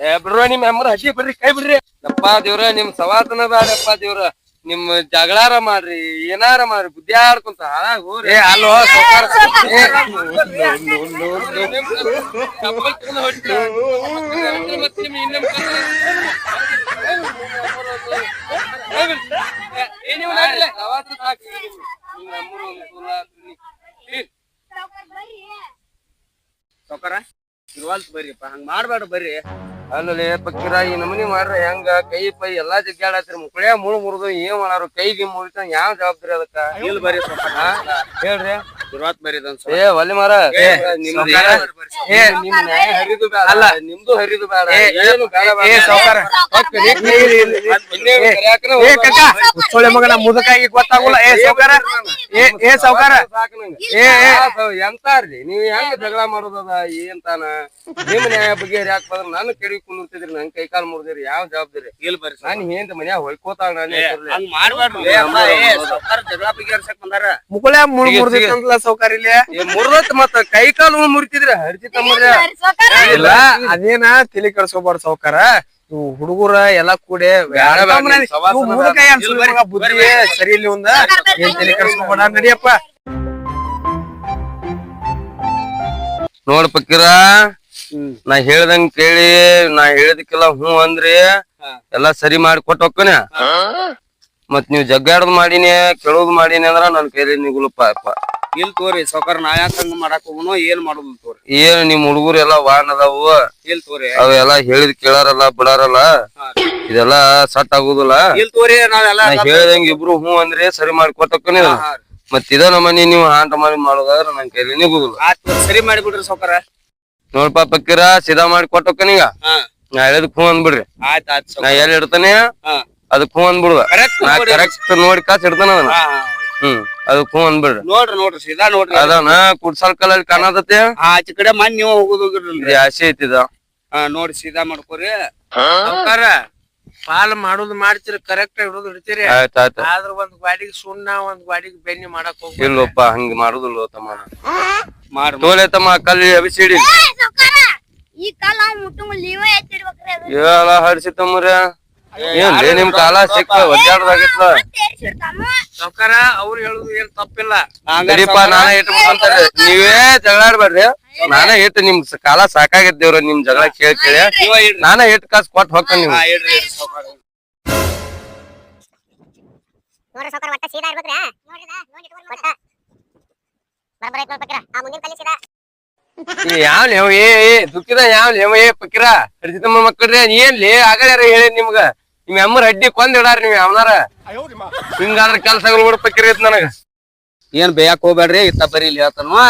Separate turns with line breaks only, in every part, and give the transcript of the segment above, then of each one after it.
ಏ ಬಿಡ್ರ ನಿಮ್ ಅಮ್ಮರ ಹಸಿ ಬಿಡ್ರಿ ಕೈ ಬಿಡ್ರಿ ಅಪ್ಪ ದೇವ್ರ ನಿಮ್ ಸವಾತನ ಬ್ಯಾಡಪ್ಪ ದೇವ್ರ ನಿಮ್ ಜಗಳಾರ ಮಾಡ್ರಿ ಏನಾರ ಮಾಡ್ರಿ ಬುದ್ಧಿ ಆಡ್ಕೊಂತ ಹಾಳಾಗ್ ಹೋರಿ
ಏ ಅಲ್ಲೋ ಸಾವ್ಕಾರ ಇರುವಲ್ತ್ ಬರ್ರಿಪ್ಪ ಹಂಗ ಮಾಡ್ಬೇಡ ಬರ್ರಿ
ಅಲ್ಲೇ ಪಕ್ಕಿರ ಈ ನಮನಿ ಮಾಡ್ರಿ ಹೆಂಗ ಕೈ ಪೈ ಎಲ್ಲಾ ಜಗ್ಗಾಡತ್ರಿ ಮುಕ್ಳ್ಯಾ ಮುಳು ಮುರಿದು ಏನ್ ಮಾಡಾರು ಕೈಗೆ ಮುರಿತ ಯಾವ ಜವಾಬ್ದಾರಿ ಅದಕ್ಕ?
ಇಲ್ಲಿ ಬರ್ರಿ ಸಾವ್ಕಾರ
ಹೇಳ್ರಿ.
ಇರುವತ್ ಬರ್ರಿ ಇದೊಂದ್
ಏ ಒಲ್ಲಿ ಮಾರ.
ಸಾವ್ಕಾರ.
ಏ ನಿಮ್ ನ್ಯಾಯ ಹರಿದು ಬೇಡ.
ಅಲ್ಲ.
ನಿಮ್ದು ಹರಿದು ಬೇಡ. ಏನು ಬೇಡ.
ಏ ಸಾವ್ಕಾರ? ಏ ಕಕ್ಕ ಮಗನ ಮುದಕಾಗಿ ಗೊತ್ತಾಗುಲ್ಲ. ಏ ಸೌಕಾರ ಏ ಏ
ಎಂತ ರೀ.
ಏ,
ಎಂತಾರ್ರಿ ನೀವ್ ಹೆಂಗ್ ಜಗಳ ಮಾಡೋದದ ಏನ್ ತಾನ ನಿಮ್ ನ್ಯಾಯ ಬಗ್ಗೆ ಯಾಕೆ ಬಂದ್ರ? ನಾನು ಕೆಡಿ ಕುಂದಿರ್ತಿದ್ರಿ ನನ್ ಕೈ ಕಾಲ್ ಮುರಿದಿರಿ ಯಾವ ಜವಾಬ್ದಾರಿ?
ಇಲ್ ಬರ್ರಿ
ನಾನು ಏನ್ ಮನ್ಯಾಗ ಹೊಯ್ಕೋತಾಳ ನಾನು
ಮಾಡ್ಬಾರ್ದು ಸಾವ್ಕಾರ ಜಗಳ ಬಗ್ಗೆ ಬಂದಾರ. ಸಾವ್ಕಾರ ಇಲ್ಲಿ?
ಮುರ್ದತ್ ಮತ್ತ ಕೈ ಕಾಲು ಮುರಿತಿದ್ರ ಹರ್ಜಿ
ಇಲ್ಲ. ಅದೇನ ತಲೆ ಕೆಡ್ಸ್ಕೊಬಾರ್ದು ಸೌಕರ್ಯ ಇವು ಹುಡುಗರ ಎಲ್ಲಾ ಕೂಡಿ
ಬರ್ರಿ,
ಮಗ ಬುದ್ಧಿ ಸರಿ ಇಲ್ಲಿ ಒಂದ? ಏನ್ ತಲೆ ಕೆಡ್ಸ್ಕೊಬೇಡ ನಡಿಯಪ್ಪ.
ನೋಡ್ ಪಕ್ಕಿರ ನಾ ಹೇಳ್ದಂಗ್ ಕೇಳಿ ನಾ ಹೇಳಿದಕ್ಕೆಲ್ಲ ಹ್ಞೂ ಅಂದ್ರಿ. ಎಲ್ಲಾ ಸರಿ ಮಾಡಿ ಕೊಟ್ಟು ಹೋಕ್ಕನ ಮತ್ ನೀವ್ ಜಗ್ಗಾಡದ್ ಮಾಡಿನಿ ಕೇಳೋದ್ ಮಾಡೀನಿ ಅಂದ್ರ ನನ್ ಕೈಲಿ ನಿಗುಲಪ್ಪ ಅಪ್ಪ
ಇಲ್ ತೋರಿ ಸಾವ್ಕಾರ ನಾ ಯಾಕ ಹಂಗ ಮಾಡಾಕ ಹೋಗುನು ಏನ್ ಮಾಡುದು ತೋರಿ?
ಏನ್ ನಿಮ್ ಹುಡುಗರು ಎಲ್ಲಾ ವಾಹನ ಅದಾವು?
ಇಲ್ ತೋರಿ.
ಅವೆಲ್ಲ ಹೇಳಿದ್ ಕೇಳಾರಲ್ಲ ಬಿಡಾರಲ್ಲ?
ಹಾ.
ಇದೆಲ್ಲ ಸಟ್ ಆಗುದಿಲ್ಲ?
ಇಲ್ ತೋರಿ ನಾವೆಲ್ಲ
ನಾ ಹೇಳ್ದಂಗ್ ಇಬ್ರು ಹ್ಞೂ ಅಂದ್ರೆ ಸರಿ ಮಾಡಿ ಕೊಟ್ಟಕ್ಕನೆ
ಮತ್ತ
ಮತ್ ಇದ ನಮ್ಮನಿ ನೀವು ಹಾಂಟ ಮಾಡಿ ಮಾಡೋದಾದ್ರ ನನ್ ಕೈಲಿ ನಿಗುದಿಲ್ಲ.
ಆತ್ ಸರಿ ಮಾಡಿಬಿಡ್ರಿ ಸೌಕರ
ನೋಡ್ಪ ಪಕ್ಕಿರ ಸಿದಾ ಮಾಡಿ ಕೊಟ್ಟಕ್ಕನೀಗ
ಹಾ.
ನಾ ಹೇಳಿದ್ ಹ್ಞೂ ಅಂದ್ಬಿಡ್ರಿ.
ಆಯ್ತ್ ಆಯ್ತ್
ನಾ ಎಲ್ಲಿ ಇಡ್ತಾನೆ?
ಹಾ.
ಅದಕ್ ಹ್ಞೂ ಅಂದ್ಬಿಡುದ.
ಕರೆಕ್ಟ್
ನಾ ಕರೆಕ್ಟ್ ನೋಡಿ ಕಾಸ್ ಇಡ್ತಾನ ಅದನ್ನ.
ಹಾ ಹಾ.
ಹ್ಮ್. ಅದಕ್ ಹ್ಞೂ ಅಂದ್ಬಿಡ್ರಿ.
ನೋಡ್ರಿ ನೋಡ್ರಿ ಸೀದಾ ನೋಡ್ರಿ.
ಅದನ್ನ ಕುಡ್ಸಲ್ ಕಲ್ಲಲ್ಲಿ ಕಾಣದತ್ತೆ?
ಆ ಆಚೆ ಕಡೆ ಮನ್ ನೀವು ಹೋಗುದು ಹೋಗಿರಲ್ರಿ
ಇದು ಆಸೆ ಐತಿದ.
ಹಾ ನೋಡಿ ಸೀದಾ ಮಾಡ್ಕೋರಿ.
ಸಾವ್ಕಾರ ಪಾಲ್ ಮಾಡುದು ಮಾಡ್ತೀರಿ ಕರೆಕ್ಟ್ ಹಿಡಿದು ಹಿಡ್ತೀರಿ.
ಆಯ್ತ ಆಯ್ತ.
ಆದ್ರ ಒಂದ್ ಗಾಡಿಗೆ ಸುಣ್ಣ ಒಂದ್ ಗಾಡಿಗೆ ಬೆನ್ನಿ ಮಾಡಕ್ ಹೋಗ್ಬೇಡಿ
ಇಲ್ಲಪ್ಪ ಹಂಗ ಮಾಡುದಿಲ್ಲ ತಮ್ಮ. ತೋಲೆ ತಮ್ಮ ಕಲ್ಲಿ ಅಭಿಸಿಡಿ
ಈ ಕಾಲ ಮುಟ್ಟು
ಎಲ್ಲ ಹರಿಸಿ ತಮ್ಮರ. ಏನ್ರಿ ನಿಮ್ ಕಾಲ ಸಿಕ್ಕ ಒದ್ದಾಡ್ದಾಗಿತ್ಲ
ಸಾವ್ಕಾರ ಅವ್ರು ಹೇಳುದು ಏನ್ ತಪ್ಪಿಲ್ಲ.
ಸರಿಪ್ಪ ನಾನೇ ನೀವೇ ಜಗಳಾಡ್ಬೇಡ್ರಿ. ನಾನೇ ಇಟ್ಟು ನಿಮ್ ಕಾಲ ಸಾಕಾಗಿದ್ದೇವ್ರ ನಿಮ್ ಜಗಳ ಕೇಳಿ ಕೇಳಿ. ನಾನೇ ಇಟ್ಟು ಕಾಸು ಕೊಟ್ಟು ಹೋಗ್ತಾನೆ ನೀವು
ಯಾವ್ ಸಾವ್ಕಾರ
ನೋಡ್ರಿ ಸಾವ್ಕಾರ ಒಟ್ಟ ಸೀದಾ ಇರ್ಬೇಕ್ರಿ. ನೋಡಿ ಒಟ್ಟ ಬರಬರ ಐತ್ ನೋಡ್ಬೇಕ್ರ ಆ ಮುಂದಿನ ಕಲ್ಲಿ ಸೀದಾ.
ಯಾವ ಲೇವ ಏ ಏ ದುಃಖಿದ ಯಾವ್ ಲೇವ ಏ ಪಕ್ಕಿರ. ಹಿಡಿದ ಮಕ್ಕಳ್ರಿ ಏನ್ಲಿ ಆಗಲ್ಯಾರ ಹೇಳಿ ನಿಮ್ಗ. ನಿಮ್ ಅಮ್ಮರ ಅಡ್ಡಿ ಕೊಂದ್ ಇಡಾರ ನೀವ್ ಯಾವನಾರ ಹಿಂಗಾದ್ರ ಕೆಲ್ಸಗಳು ಕೂಡ ಪಕ್ಕಿರ ಐತ್ ನನಗ.
ಏನ್ ಬೇಯಕ್ ಹೋಗ್ಬೇಡ್ರಿ ಇತ್ತ ಬರೀ ಇಲ್ಲಿ ಹೇಳ್ತಾನು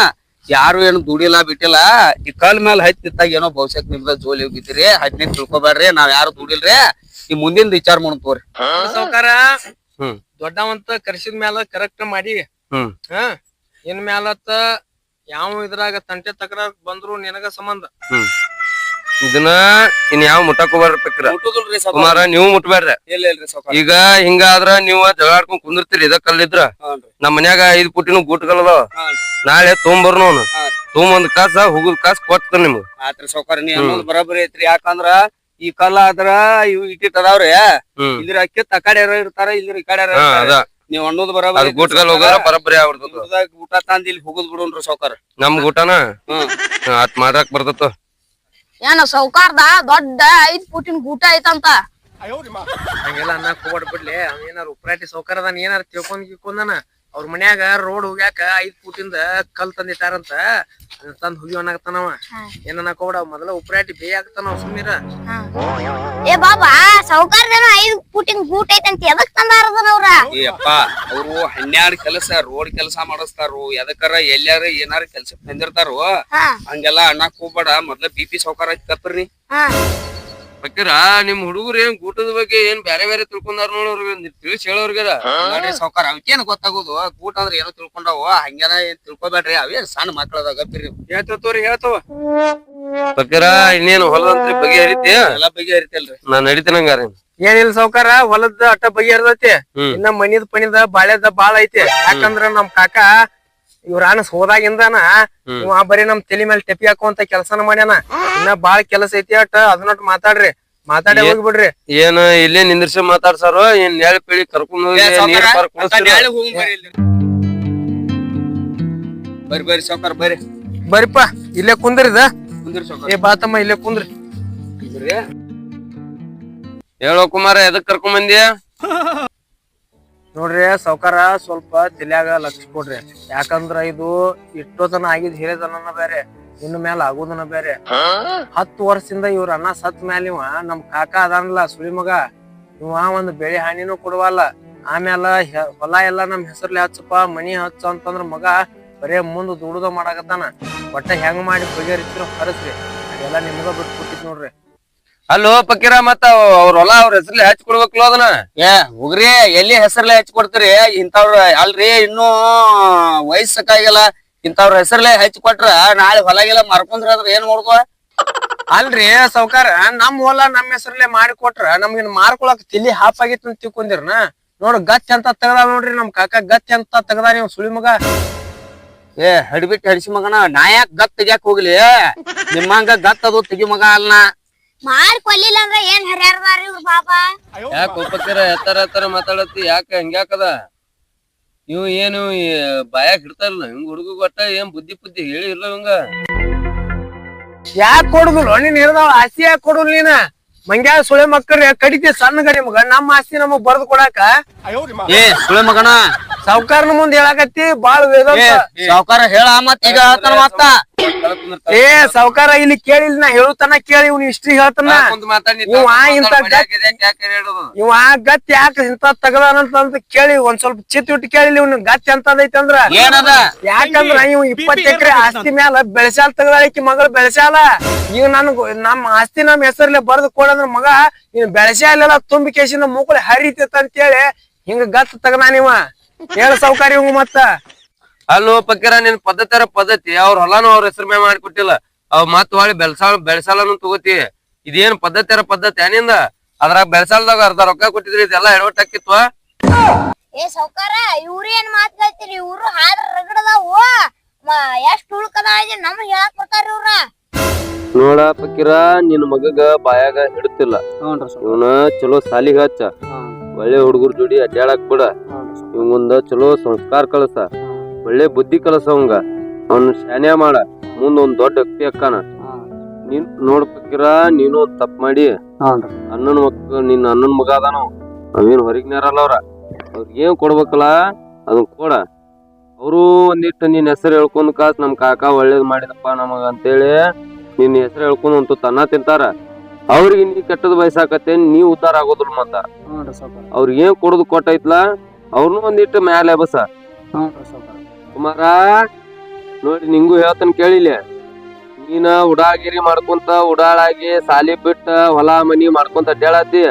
ಯಾರು ಏನು ದುಡಿಲ್ಲ ಬಿಟ್ಟಿಲ್ಲ ಈ ಕಲ್ ಮೇಲೆ ಹತ್ತಿತ್ತಾಗ ಏನೋ ಭವಿಷ್ಯಕ್ ನಿಮ್ದ ಜೋಲಿ ಹೋಗಿದ್ದೀರಿ ಹದಿನೈದು ತಿಳ್ಕೊಬೇಡ್ರಿ ನಾವ್ ಯಾರು ದುಡಿಲ್ರಿ ಈ ಮುಂದಿನ ವಿಚಾರ ಮಾಡೋಣ ತೋರಿ
ಸಾವುಕಾರ
ಹ್ಮ್.
ದೊಡ್ಡವಂತ ಕರ್ಸಿದ ಮ್ಯಾಲ ಕರೆಕ್ಟ್ ಮಾಡಿ.
ಹ್ಮ್.
ಹ? ಇನ್ ಮ್ಯಾಲತ್ತ ಯಾವ ಇದ್ರಾಗ ತಂಟೆ ತಕರಾರ್ ಬಂದ್ರು ನಿನಗ ಸಂಬಂಧ.
ಹ್ಮ್. ಇದನ್ನ ಇನ್ ಯಾವ ಮುಟ್ಟಕ್
ಬರ್ಬೇಕ್ರ.
ಕುಮಾರ ನೀವು ಮುಟ್ಬೇಡ್ರಿ.
ಇಲ್ಲ ಇಲ್ರಿ ಸಾವ್ಕಾರ
ಈಗ ಹಿಂಗಾದ್ರ ನೀವ್ ಜಗಳಾಡ್ಕೊಂಡ್ ಕುಂದಿರ್ತೀರಿ ಇದ ಕಲ್ಲಿದ್ರ
ಹಾನ್ರಿ
ನಮ್ ಮನ್ಯಾಗ ಐದ್ ಪುಟ್ಟಿನ
ಹಾನ್ರಿ
ನಾಳೆ ತೊಗೊಂಬರ್ನು ಅವ್ನು.
ಹಾ.
ತೊಗೊಂಬಂದ್ ಕಾಸ ಹುಗುದ್ ಕಾಸ್ ಕೊಡ್ತಾನ ನಿಮ್ಗೆ.
ಆತ್ರಿ ಸಾವ್ಕಾರ ನೀ ಅನ್ನೋದು ಐತ್ರಿ. ಯಾಕಂದ್ರ ಈ ಕಲ್ಲ ಆದ್ರ ಇವ್ ಇಟ್ಟಿಟ್ ಅದಾವ್ರಿ
ಹ್ಮ್.
ಇದ್ರ ಅಕ್ಕಿ ತಕಾಡ ಇರ್ತಾರ ಇದ್ರ ಈ ಕಡೆ
ಹಾ ಅದ.
ನೀವ್ ಅಣ್ಣದ್
ಅದ್
ಬರಬ್ಬರಿ
ಆಗ್ಬಿಡ್ತದ.
ಊಟ ತಂದ್ ಇಲ್ಲಿ ಹೋಗುದ್ ಬಿಡೋನ್ರಿ ಸಾವ್ಕಾರ
ನಮ್ ಗೂಟನ
ಹ್ಮ್.
ಆತ್ ಮಾಡಕ್ ಬರ್ತತ
ಏನ ಸೌಕಾರ್ದ ದೊಡ್ಡ ಐದ್ ಫುಟಿನ ಗೂಟ ಐತಂತ.
ಹಂಗೆಲ್ಲ ಅನ್ನಕ್ ಹೋಗ್ಬಾರ್ದು ಬಿಡ್ಲಿ. ಅವ್ ಏನಾರ ಉಪ್ರಾಟಿ ಸೌಕರ್ ಅದಾನ ಏನಾರ ತಿಳ್ಕೊಂಡ್ ಗಿಕೊಂಡನ ಅವ್ರ ಮನ್ಯಾಗ ರೋಡ್ ಹೋಗ್ಯಾಕ ಐದ್ ಫೂಟಿಂದ ಕಲ್ ತಂದಿಟ್ಟಾರಂತ ತಂದ್ ಹುಗಿ ಅನ್ನಾಗತ್ತಾನವ ಏನ ಅನ್ನಕ್ ಹೋಗ್ಬೇಡ ಅವ್ ಮೊದಲ ಉಪ್ರಾಟಿ ಬೇ ಆಗ್ತಾನ ಸುಮ್ಮೀರ
ಏ ಬಾಬಾ ಸೌಕಾರ್ದೇನೋ ಐದು ಫುಟಿನ ಗೂಟ ಐತಂತ ಎದಕ್ ತಂದಾರದನ ಅವ್ರ?
ಏ ಅಪ್ಪ ಅವರು ಹನ್ನೆರಡು ಕೆಲಸ ರೋಡ್ ಕೆಲಸ ಮಾಡಿಸ್ತಾರು. ಎದಕ್ಕಾರ ಎಲ್ಲಾರ ಏನಾರ ಕೆಲ್ಸ ಬಂದಿರ್ತಾರು ಹಂಗೆಲ್ಲಾ ಅನ್ನಕ್ ಹೋಗ್ಬೇಡ. ಮೊದ್ಲ ಬಿ ಪಿ ಸೌಕಾರ ಕಪ್ರಿ
ಹಾ
ಬೇಕಾರ ನಿಮ್ ಹುಡುಗರು ಏನ್ ಗೂಟದ ಬಗ್ಗೆ ಏನ್ ಬ್ಯಾರೆ ಬೇರೆ ತಿಳ್ಕೊಂಡಾರ ನೋಡ್ರಿ ತಿಳಿಸಿ ಹೇಳೋರ್ಗದ
ನೋಡ್ರಿ ಸೌಕಾರ ಅವಕ್ಕೇನ್ ಗೊತ್ತಾಗೋದು? ಊಟ ಅಂದ್ರೆ ಏನೋ ತಿಳ್ಕೊಂಡಾವ ಹಂಗೇನ ಏನ್ ತಿಳ್ಕೊಬೇಡ್ರಿ ಅವೇ ಸಣ್ಣ ಮಕ್ಳದ ಗಪ್ಪಿರಿ
ಹೇಳ್ತೋರಿ ತೋರಿ ಹೇಳ್ತಾವ.
ಬೇಕಾರ ಇನ್ನೇನು ಹೊಲದಂತ್ರಿ ಬಗೆ ಹರಿತಿ?
ಎಲ್ಲ ಬಗೆ ಹರಿತಲ್ರಿ.
ನಾ ನಡಿತೇನಂಗಾರ
ಏನಿಲ್ಲ ಸೌಕಾರ ಹೊಲದ ಅಟ್ಟ ಬಗೆ
ಹರಿದೈತಿ.
ಇನ್ನ ಮನಿದ ಪಣಿದ ಬಾಳೆದ ಬಾಳ ಐತಿ. ಯಾಕಂದ್ರ ನಮ್ ಕಾಕ ಇವ್ರ ಅನಸ್ ಹೋದಾಗಿಂದನ ಇವ ಬರೀ ನಮ್ ತಲೆ ಮೇಲೆ ಟೆಪಿ ಹಾಕುವಂತ ಕೆಲಸನ ಮಾಡ್ಯಾನ. ಇನ್ನ ಬಾಳ ಕೆಲಸ ಐತಿ ಅಟ್ ಅದನ್ನೊಟ್ ಮಾತಾಡ್ರಿ. ಮಾತಾಡಿ ಹೋಗ್ಬಿಡ್ರಿ.
ಏನ್ ಇಲ್ಲೇ ನಿಂದ್ರಿಸಿ ಮಾತಾಡ್ಸಾರು ಏನ್ ನೆಳ ಪೀಳಿ ಕರ್ಕೊಂಡು?
ಬರ್ರಿ ಬರ್ರಿ ಸಾವ್ಕಾರ ಬರ್ರಿ
ಬರಿಪ್ಪ ಇಲ್ಲೇ ಕುಂದ್ರಿದ ಏ ಬಾತಮ್ಮ ಇಲ್ಲೇ ಕುಂದ್ರಿ.
ಹೇಳೋ ಕುಮಾರ ಎದಕ್ ಕರ್ಕೊಂಡ್ ಬಂದಿ
ನೋಡ್ರಿ ಸಾವ್ಕಾರ ಸ್ವಲ್ಪ ತಲ್ಯಾಗ ಲಕ್ಷ ಕೊಡ್ರಿ. ಯಾಕಂದ್ರ ಇದು ಇಷ್ಟೋತನ ಆಗಿದ್ ಹೇಳಿದನ ಬೇರೆ, ಇನ್ನು ಮ್ಯಾಲ ಆಗುದನ ಬೇರೆ. ಹತ್ತು ವರ್ಷದಿಂದ ಇವ್ರ ಅಣ್ಣ ಸತ್ ಮ್ಯಾಲ ಇವ, ನಮ್ ಕಾಕ ಅದಾನಲ್ಲ ಸುಳಿ ಮಗ, ಇವ ಒಂದ್ ಬೆಳೆ ಹಾನಿನೂ ಕೊಡುವಲ್ಲ. ಆಮ್ಯಾಲ ಹೆ- ಹೊಲ ಎಲ್ಲ ನಮ್ ಹೆಸರ್ಲಿ ಹಚ್ಚಪ್ಪ, ಮನಿ ಹಚ್ಚ ಅಂತಂದ್ರ ಮಗ ಬರೇ ಮುಂದ್ ದುಡುದ ಮಾಡಾಕತ್ತಾನ. ಒಟ್ಟ ಹೆಂಗ್ ಮಾಡಿ ಬಗೆಹರಿಸಿರೋ ಹರಸ್ರಿ. ಅದೆಲ್ಲ ನಿಮ್ಗ ಬಿಟ್ಟು ಕೊಟ್ಟಿದ್ ನೋಡ್ರಿ.
ಅಲ್ಲೋ ಪಕ್ಕೀರ ಮತ್ತ ಅವ್ರ ಹೊಲ ಅವ್ರ ಹೆಸರ್ಲಿ ಹಚ್ಚಿ ಕೊಡ್ಬೇಕಲ್ಲ ಅದನ್ನ?
ಏ ಹೋಗ್ರಿ ಎಲ್ಲಿ ಹೆಸರ್ಲೆ ಹಚ್ಚಿ ಕೊಡ್ತೀರಿ? ಇಂಥವ್ರ ಅಲ್ರಿ ಇನ್ನೂ ವಯಸ್ಸಕ್ಕಾಗಿಲ್ಲ. ಇಂಥವ್ರ ಹೆಸರ್ಲೆ ಹಚ್ಚಿ ಕೊಟ್ರ ನಾಳೆ ಹೊಲಗೆಲ್ಲ ಮಾರ್ಕೊಂಡ್ರ ಅದ್ರ ಏನ್ ಮಾಡ್ಕೋ
ಅಲ್ರಿ ಸಾವ್ಕಾರ ನಮ್ ಹೊಲ ನಮ್ ಹೆಸರ್ಲೆ ಮಾಡಿ ಕೊಟ್ರ ನಮ್ಗಿನ್ ಮಾರ್ಕೊಳಕ್ ತಿಳಿ ಹಾಫ್ ಆಗಿತ್ತು ಅಂತ ತಿಳ್ಕೊಂಡಿರ್ನ? ನೋಡ್ ಗತ್ ಅಂತ ತೆಗ್ದ ನೋಡ್ರಿ ನಮ್ ಕಾಕ ಗತ್ ಅಂತ ತೆಗ್ದ ನೀವು ಸುಳಿ ಮಗ?
ಏ ಹಡ್ಬಿಟ್ಟು ಹಡಿಸಿ ಮಗನ ನಾ ಯಾಕ್ ಗತ್ ತೆಗ್ಯಾಕ್ ಹೋಗ್ಲಿ? ನಿಮ್ಮಂಗ ಗತ್ ಅದು ತೆಗಿ ಮಗ ಅಲ್ಲ
ಮಾಡಿ ಕೊಲ್ಲಿಲ್ಲ ಅಂದ್ರೆ ಏನ್ ಹರ್ಯಾರದಾರ ಇವ್ರ ಪಾಪ?
ಯಾಕ ಪಕ್ಕೀರ ಎತ್ತರ ಎತ್ತರ ಮಾತಾಡತ್ತಿ? ಯಾಕ ಹಂಗ್ಯಾಕದ ಇವ್ ಏನು ಬಾಯಾಗ ಹಿಡ್ತಾರಲ್ಲ ಹಿಂಗ್ ಹುಡುಗ ಕೊಟ್ಟ ಏನ್ ಬುದ್ಧಿ ಬುದ್ಧಿ ಹೇಳಿ ಇಲ್ಲ ಇವಂಗ?
ಯಾಕ ಕೊಡುದಿಲ್ಲ? ನೀನ್ ಹೇಳ್ದಾವ ಆಸ್ತಿ ಯಾಕೆ ಕೊಡುದಿಲ್ಲ ನೀನ? ಮಂಗ್ಯಾ ಸುಳೆ ಮಕ್ಕಳ ಕಡಿತಿ? ಸಣ್ಣ ಗಡಿ ಮಗ ನಮ್ಮ ಆಸ್ತಿ ನಮಗ್ ಬರ್ದು ಕೊಡಾಕ?
ಏ ಸುಳೆ ಮಗನ.
ಸಾವ್ಕಾರನ ಮುಂದ್ ಹೇಳಾಕತ್ತಿ ಬಾಳ
ವೇದ
ಸಾಹುಕಾರ
ಸಾವ್ಕಾರ ಹೇಳ ಮತ್ ಈಗ ಹೇಳ್ತಾನ ಮತ್ತ
ಏ ಸಾವ್ಕಾರ ಇಲ್ಲಿ ಕೇಳಿಲ್ಲ ನಾ ಹೇಳುತ್ತಾನ ಕೇಳಿ ಇವ್ನ ಹಿಸ್ಟ್ರಿ ಹೇಳ್ತಾನ. ಇವ ಇಂತ ಇವ ಗತ್ ಯಾಕ ಇಂತ ತಗದಾನಂತ ಕೇಳಿ ಒಂದ್ ಸ್ವಲ್ಪ ಚಿತ್ ಇಟ್ಟು ಕೇಳಿಲ್ಲ ಇವ್ನ ಗತ್ ಎಂತದೈತಿ ಅಂದ್ರ?
ಏನದ?
ಯಾಕಂದ್ರ ಇವ್ ಇಪ್ಪತ್ ಎಕರೆ ಆಸ್ತಿ ಮ್ಯಾಲ ಬೆಳೆಸಾಲ ತಗದಾಳಿಕಿ ಮಗಳು ಬೆಳೆಸಾಲ ಈಗ ನನ್ಗ ನಮ್ಮ ಆಸ್ತಿ ನಮ್ ಹೆಸರ್ಲೆ ಬರ್ದು ಕೊಡಂದ್ರ ಮಗ ಇವ್ ಬೆಳೆಸಾಲೆಲ್ಲ ತುಂಬಿ ಕೇಸಿನ ಮುಕ್ಕಳು ಹರಿತೈತ ಅಂತೇಳಿ ಹಿಂಗ ಗತ್ ತಗದಾನ ನೀವ ಹೇಳ ಸಾವುಕಾರ ಇವಂಗ ಮತ್ತ.
ಅಲ್ಲೋ ಪಕ್ಕೀರ ನಿನ್ ಪದ್ಧತಿರ ಪದ್ಧತಿ. ಅವ್ರ ಹೊಲಾನು ಅವ್ರ ಹೆಸರು ಮೇಲೆ ಮಾಡಿಕೊಟ್ಟಿಲ್ಲ. ಅವ್ ಮತ್ ಹೊಳಿ ಬೆಳ್ಸಾಲ ಬೆಳ್ಸಾಲನು ತಗೋತಿ. ಇದೇನ್ ಪದ್ಧತಿರ ಪದ್ಧತಿ ಏನಿಂದ ಅದ್ರಾಗ ಬೆಳ್ಸಾಲ್ದಾಗ ಅರ್ಧ ರೊಕ್ಕ ಕೊಟ್ಟಿದ್ರಿ ಇದೆಲ್ಲ ಎಡವಟ್ ಹಾಕಿತ್ವ?
ಏ ಸೌಕಾರ ಇವ್ರು ಏನ್ ಮಾತ್ ಕೇಳ್ತೀರಿ ಇವ್ರು ಹಾದ್ರ ರಗಡದಾವು. ಎಷ್ಟ್ ಉಳ್ಕದ ನಮ್ಗೆ ಹೇಳಕ್ ಕೊಡ್ತಾರ ಇವ್ರ.
ನೋಡ ಪಕ್ಕೀರ ನಿನ್ ಮಗಗ ಬಾಯಾಗ ಹಿಡ್ತಿಲ್ಲ. ಇವನ ಚಲೋ ಸಾಲಿಗೆ ಹಚ್ಚ. ಒಳ್ಳೆ ಹುಡುಗರ ಜೋಡಿ ಅಡ್ಡಾಡಕ್ ಬಿಡ. ಇವಂದ ಚಲೋ ಸಂಸ್ಕಾರ ಕಳಸ. ಒಳ್ಳೆ ಬುದ್ಧಿ ಕಲಸ ಅವಂಗ ಅವ್ನ ಶಾನ್ಯ ಮಾಡ. ಮುಂದ ಒಂದ್ ದೊಡ್ಡ ವ್ಯಕ್ತಿ ಅಕ್ಕಾನ. ನೀನ್ ನೋಡ್ಬೇಕಿರ ನೀನು ಒಂದ್ ತಪ್ಪ ಮಾಡಿ. ಅಣ್ಣನ ಮಕ್ಕ ನಿನ್ನ ಅಣ್ಣನ ಮಗ ಅದಾನ. ಅವ. ಅವೇನ್ ಹೊರಗಿನಾರಲ್ಲ ಅವ್ರ. ಅವ್ರಿಗೆ ಏನ್ ಕೊಡ್ಬೇಕಲ್ಲ ಅದನ್ ಕೊಡ. ಅವರು ಒಂದಿಟ್ಟು ನಿನ್ ಹೆಸರು ಹೇಳ್ಕೊಂಡ್ ಕಾಸ್ ನಮ್ ಕಾಕ ಒಳ್ಳೇದ್ ಮಾಡಿದಪ್ಪ ನಮಗ ಅಂತೇಳಿ ನಿನ್ನ ಹೆಸರು ಹೇಳ್ಕೊಂಡು ಅಂತೂ ತನ್ನ ತಿಂತಾರ. ಅವ್ರಿಗೆ ನೀ ಕೆಟ್ಟದ್ ಬಯಸಾಕತ್ತೆ ನೀ ಉದ್ದಾರ ಆಗೋದಿಲ್ಲ ಮತ್ತ. ಅವ್ರಿಗೆ ಏನ್ ಕೊಡೋದು ಕೊಟ್ಟೈತ್ಲಾ ಅವ್ರನ್ನೂ ಒಂದಿಟ್ಟು ಮ್ಯಾಲೆ ಬಸ. ಕುಮಾರ, ನೋಡಿ ನಿಂಗೂ ಹೇಳ್ತಾನ ಕೇಳಿಲ್ಲ. ನೀನ ಉಡಾಗಿರಿ ಮಾಡ್ಕೊಂತ, ಉಡಾಳಾಗಿ ಸಾಲಿ ಬಿಟ್ಟ ಹೊಲ ಮನಿ ಮಾಡ್ಕೊಂತ ಅಡ್ಡಾಳತಿ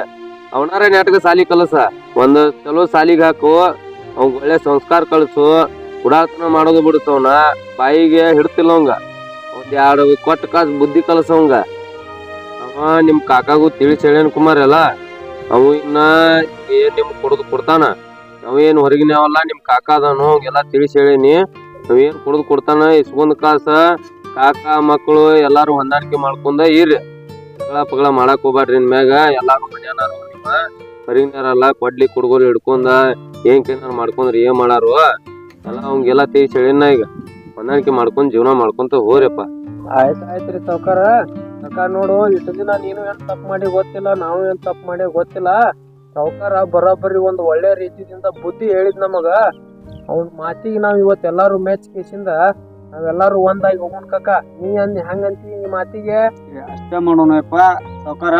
ಅವನಾರ ನಾಟಕ ಸಾಲಿ ಕಲಸ. ಒಂದ್ ಚಲೋ ಸಾಲಿಗೆ ಹಾಕು ಅವ್ ಒಳ್ಳೆ ಸಂಸ್ಕಾರ ಕಳಿಸು. ಉಡಾತನ ಮಾಡೋದು ಬಿಡುತ್ತವನ ಬಾಯಿಗೆ ಹಿಡ್ತಿಲ್ಲ ಅವಂಗ. ಒಂದ್ ಎರಡು ಕೊಟ್ಟ ಕಾಸ್ ಬುದ್ಧಿ ಕಲಸವಂಗ ಅವ ನಿಮ್ ಕಾಕಾಗೂ ತಿಳಿಸ್ ಹೇಳ್ಯಾನ ಕುಮಾರ್ ಎಲ್ಲ. ಅವ ಇನ್ನ ಏನ್ ನಿಮ್ ಕೊಡೋದು ಕೊಡ್ತಾನ? ಅವೇನ್ ಹೊರಗಿನವಲ್ಲ ನಿಮ್ ಕಾಕ ಅದನು ಎಲ್ಲ ತಿಳಿಸಿ ಹೇಳೀನಿ. ನಾವೇನು ಕುಡ್ದು ಕೊಡ್ತಾನ ಇಸ್ಕೊಂಡ್ ಕಾಸ, ಕಾಕ ಮಕ್ಕಳು ಎಲ್ಲಾರು ಹೊಂದಾಣಿಕೆ ಮಾಡ್ಕೊಂಡ ಇರ್ರಿ. ಪಗಳ ಪಗಳ ಮಾಡಕ್ ಹೋಗ್ಬ್ಯಾಡ್ರಿ ಇನ್ ಮ್ಯಾಗ, ಎಲ್ಲಾರು ಮನ್ಯಾನಾರ ನಿಮ್ಮ. ಹೊರಗಿನಾರಲ್ಲ ಕೊಡ್ಲಿ ಕುಡ್ಗೋಲ್ ಹಿಡ್ಕೊಂಡ, ಏನ್ ಕೇನಾರ ಮಾಡ್ಕೊಂಡ್ರಿ ಏನ್ ಮಾಡಾರು. ಎಲ್ಲ ಅವಂಗೆಲ್ಲ ತಿಳಿಸಿ ಹೇಳಿನ ಈಗ. ಹೊಂದಾಣಿಕೆ ಮಾಡ್ಕೊಂಡ್ ಜೀವನ ಮಾಡ್ಕೊಂತ ಹೋರಪ್ಪ
ಆಯ್ತ್ ಸಾವ್ಕಾರ. ಅಕ್ಕ ನೋಡು ಇಷ್ಟು ದಿನ ನೀನು ಏನ್ ತಪ್ಪು ಮಾಡಿ ಗೊತ್ತಿಲ್ಲ, ನಾವು ಏನ್ ತಪ್ಪು ಮಾಡಿ ಗೊತ್ತಿಲ್ಲ. ಸಾವ್ಕಾರ ಬರೋಬ್ಬರಿ ಒಂದು ಒಳ್ಳೆ ರೀತಿಯಿಂದ ಬುದ್ಧಿ ಹೇಳಿದ್ ನಮಗ, ಅವ್ನ ಮಾತಿಗೆ ನಾವ್ ಇವತ್ತೆಲ್ಲಾರು ಕೇಸಿಂದ ನಾವೆಲ್ಲಾರು ಒಂದಾಗಿ ಹೋಗೋಣ ಕಕ್ಕ ನೀ ಅಂದ್ ಹೆಂಗಂತಿ ಈ ಮಾತಿಗೆ?
ಅಷ್ಟೇ ಮಾಡೋಣಪ್ಪ ಸಾವ್ಕಾರ.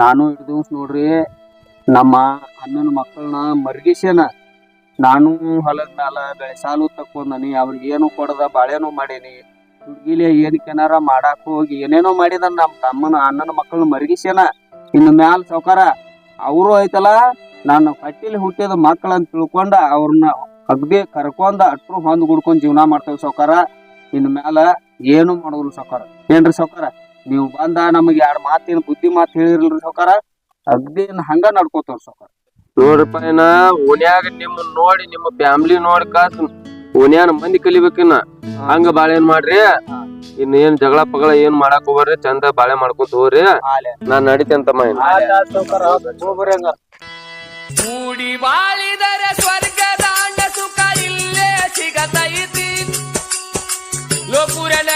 ನಾನು ದಿವ್ಸ ನೋಡ್ರಿ, ನಮ್ಮ ಅಣ್ಣನ ಮಕ್ಕಳನ್ನ ಮರ್ಗಿಸ್ಯಾನ. ನಾನು ಹೊಲದ ಮ್ಯಾಲ ಬೆಳೆ ಸಾಲು ತಕ್ಕೊಂದನಿ, ಅವ್ರಿಗೆ ಏನು ಕೊಡದ ಬಾಳೆನೂ ಮಾಡೀನಿ. ಹುಡ್ಗಿಲಿ ಏನಕ್ಕೇನಾರ ಮಾಡಾಕ ಹೋಗಿ ಏನೇನೋ ಮಾಡಿದ ನಮ್ಮ ತಮ್ಮನ ಅಣ್ಣನ ಮಕ್ಕಳನ್ನ ಮರ್ಗಿಸ್ಯನ. ಇನ್ನು ಮ್ಯಾಲ ಸಾವ್ಕಾರ ಅವರು ಐತಲ್ಲ ನಾನು ಕಟ್ಟಿಲಿ ಹುಟ್ಟಿದ ಮಕ್ಕಳು ಅಂತ ತಿಳ್ಕೊಂಡ ಅವ್ರನ್ನ ಅಗ್ದಿ ಕರ್ಕೊಂಡ ಅಟ್ರು ಹೊಂದ್ ಗುಡ್ಕೊಂಡ್ ಜೀವನ ಮಾಡ್ತೇವೆ ಸೌಕಾರ ಇನ್ ಮ್ಯಾಲ ಏನು ಮಾಡೋದ್ರು ಸೌಕಾರ ಏನ್ರಿ ಸೌಕಾರ ನೀವು ಬಂದ ನಮಗೆ ಎರಡು ಮಾತಿನ ಬುದ್ಧಿ ಮಾತು ಹೇಳಿರಲ್ರಿ ಸೌಕಾರ ಅಗ್ದಿ ಹಂಗ ನಡ್ಕೋತಾರ ಸೌಕಾರ
ನೋಡ್ರಪ್ಪ ಏನ ಓನ್ಯಾಗ ನಿಮ್ಮ ನೋಡಿ ನಿಮ್ಮ ಫ್ಯಾಮಿಲಿ ನೋಡಿ ಕಾಸ್ ಓನ್ಯಾನ ಮಂದಿ ಕಲಿಬೇಕಿನ್ನ. ಹಂಗ ಬಾಳೇನ್ ಮಾಡ್ರಿ? ಇನ್ನೇನ್ ಜಗಳ ಪಗಳ ಏನ್ ಮಾಡಾಕ್ ಹೋಗ್ರಿ ಚಂದ ಬಾಳೆ ಮಾಡ್ಕೊಂತ ಹೋಗ್ರಿ. ನಾ ನಡಿತೇನ್
ತಮ್ಮ
ಮೂಡಿ ಬಾಳಿದರೆ ಸ್ವರ್ಗದಾಂಡ ಸುಖ ಇಲ್ಲೇ ಸಿಗತೈತಿ. ಲೋಪುರನ